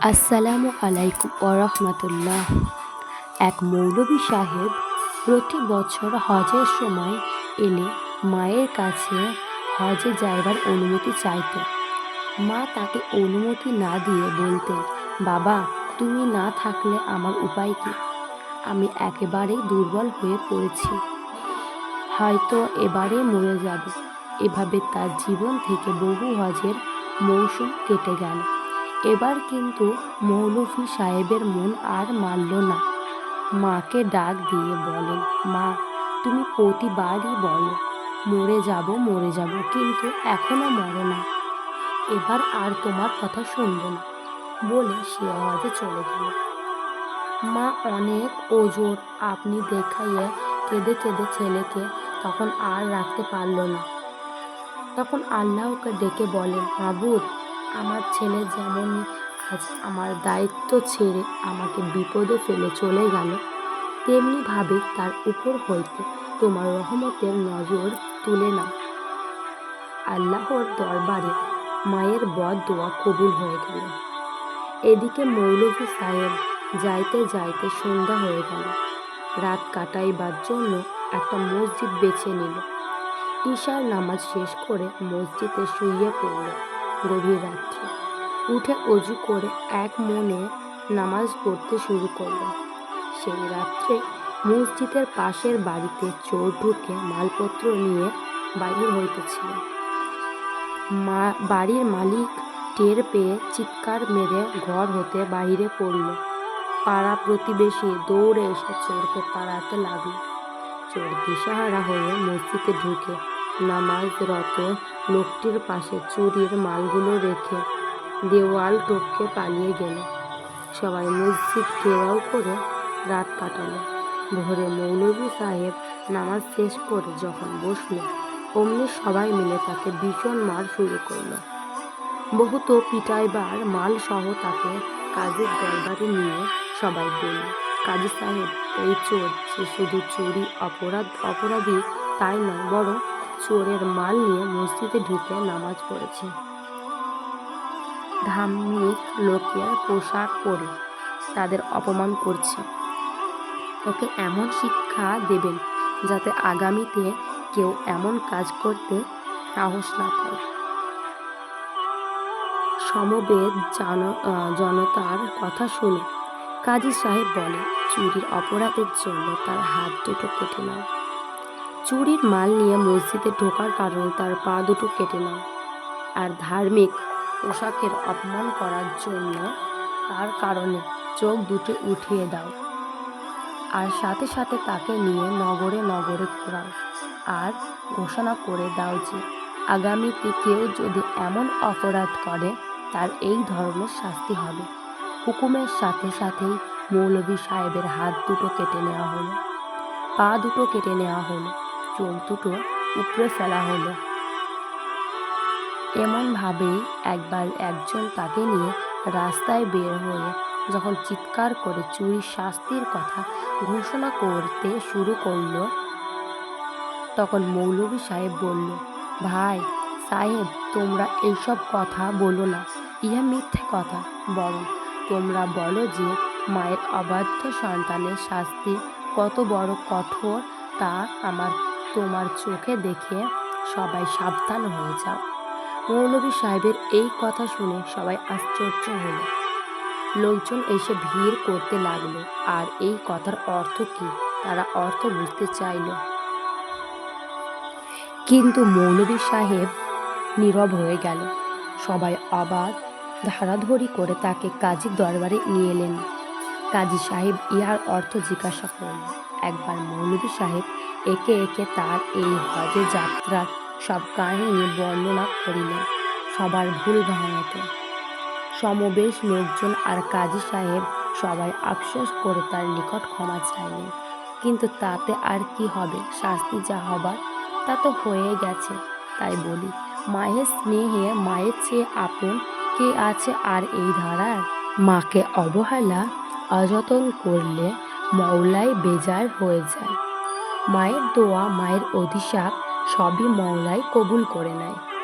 আসসালামু আলাইকুম ওরহমতুল্লাহ এক মৌলবী সাহেব প্রতি বছর হজের সময় এলে মায়ের কাছে হজে যাইবার অনুমতি চাইতেন। মা তাকে অনুমতি না দিয়ে বলতেন, বাবা, তুমি না থাকলে আমার উপায় কী? আমি একেবারেই দুর্বল হয়ে পড়েছি। হয়তো এবারে মরে যাব। এভাবে তার জীবন থেকে বহু হজের মৌসুম কেটে গেল। এবার কিন্তু মৌলভী সাহেবের মন আর মানল না। মাকে ডাক দিয়ে বলেন মা, তুমি প্রতিবারই বলো, মরে যাব মরে যাব, কিন্তু এখনও মরো না। এবার আর তোমার কথা শুনব না, বলে সে আওয়াজে চলে গেল। মা অনেক ওজোর আপনি দেখাইয়ে কেঁদে কেঁদে ছেলেকে তখন আর রাখতে পারল না। তখন আল্লাহকে ডেকে বলেন মাবুদ আমার ছেলে যেমন আজ আমার দায়িত্ব ছেড়ে আমাকে বিপদে ফেলে চলে গেল, তেমনিভাবে তার উপর হইতে তোমার রহমতের নজর তুলে নাও। আল্লাহর দরবারে মায়ের বদ দোয়া কবুল হয়ে গেল। এদিকে মৌলভী সাহেব যাইতে যাইতে সন্ধ্যা হয়ে গেল। রাত কাটাইবার জন্য একটা মসজিদ বেছে নিল। ঈশার নামাজ শেষ করে মসজিদে শুইয়ে পড়ল। গভীর রাত্রে। উঠে অজু করে এক মনে নামাজ পড়তে শুরু করল। সেই রাত্রে মসজিদের পাশের বাড়িতে চোর ঢুকে মালপত্র নিয়ে বাহির হইতেছিল। মা, বাড়ির মালিক টের পেয়ে চিৎকার মেরে ঘর হতে বাহিরে পড়ল। পাড়া প্রতিবেশী দৌড়ে এসে চোরকে তাড়াতে লাগল। চোর দিশাহারা হয়ে মসজিদে ঢুকে নামাজরত লোকটির পাশে চুরির মালগুলো রেখে দেওয়াল টপকে পালিয়ে গেল। সবাই মসজিদ ঘেরাও করে রাত কাটালো। ভোরে মৌলভী সাহেব নামাজ শেষ করে যখন বসল, অমনি সবাই মিলে তাকে ভীষণ মার শুরু করল। বহুত পিটাইবার মাল সহ তাকে কাজের দরবারে নিয়ে সবাই বলল, কাজী সাহেব, এই চোর, সে শুধু চুরি, অপরাধ, অপরাধী, তাই নয়, বরং চোরের মাল নিয়ে মসজিদে ঢুকে নামাজ পড়েছে। ধার্মিক লোকের পোশাক পরে তাদের অপমান করছে। ওকে এমন শিক্ষা দেবেন যাতে আগামীতে কেউ এমন কাজ করতে সাহস না পায়। সমবেত জন জনতার কথা শুনে কাজী সাহেব বলে চুরির অপরাধের জন্য তার হাত দুটো কেটে নাও। চুরির মাল নিয়ে মসজিদে ঢোকার কারণে তার পা দুটো কেটে নেয়। আর ধার্মিক পোশাকের অপমান করার জন্য তার কারণে চোখ দুটো উঠিয়ে দাও আর সাথে সাথে তাকে নিয়ে নগরে নগরে ঘোরাও আর ঘোষণা করে দাও যে আগামীতে কেউ যদি এমন অপরাধ করে, তার এই ধরনের শাস্তি হবে। হুকুমের সাথে সাথেই মৌলভী সাহেবের হাত দুটো কেটে নেওয়া হলো। পা দুটো কেটে নেওয়া হলো। চোখ দুটো উপড়ে ফেলা হলো। এমনভাবেই একবার একজন তাকে নিয়ে রাস্তায় বের হয়ে যখন চিৎকার করে চুরির শাস্তির কথা ঘোষণা করতে শুরু করল, তখন মৌলভী সাহেব বলল, ভাই, সাহেব, তোমরা এইসব কথা বলো না। ইহা মিথ্যে কথা। বরং তোমরা বলো যে মায়ের অবাধ্য সন্তানের শাস্তি কত বড় কঠোর তা আমার তোমার চোখে দেখে সবাই সাবধান হয়ে যাও। মৌলভী সাহেবের এই কথা শুনে সবাই আশ্চর্য হলো। লোকজন এসে ভিড় করতে লাগল, আর এই কথার অর্থ কী তারা অর্থ বুঝতে চাইল। কিন্তু মৌলভী সাহেব নীরব হয়ে গেল। সবাই আবার ধারাধরি করে তাকে কাজীর দরবারে নিয়ে এলেন। কাজী সাহেব ইহার অর্থ জিজ্ঞাসা করলেন। একবার মৌলভী সাহেব একে একে তার এই হজে যাত্রার সব কাহিনী বর্ণনা করিলেন সবার ভুল ভাঙাত সমবেশ লোকজন আর কাজী সাহেব সবাই আফসোস করে তার নিকট ক্ষমা চাইলেন। কিন্তু তাতে আর কি হবে, শাস্তি যা হবার তা তো হয়ে গেছে। তাই বলি, মায়ের স্নেহে, মায়ের চেয়ে আপন কে আছে আর এই ধারায় মাকে অবহেলা, অযতন করলে মওলাই বেজার হয়ে যায়। মায়ের দোয়া মায়ের অধিশাপ সবই মওলায় কবুল করে নেয়।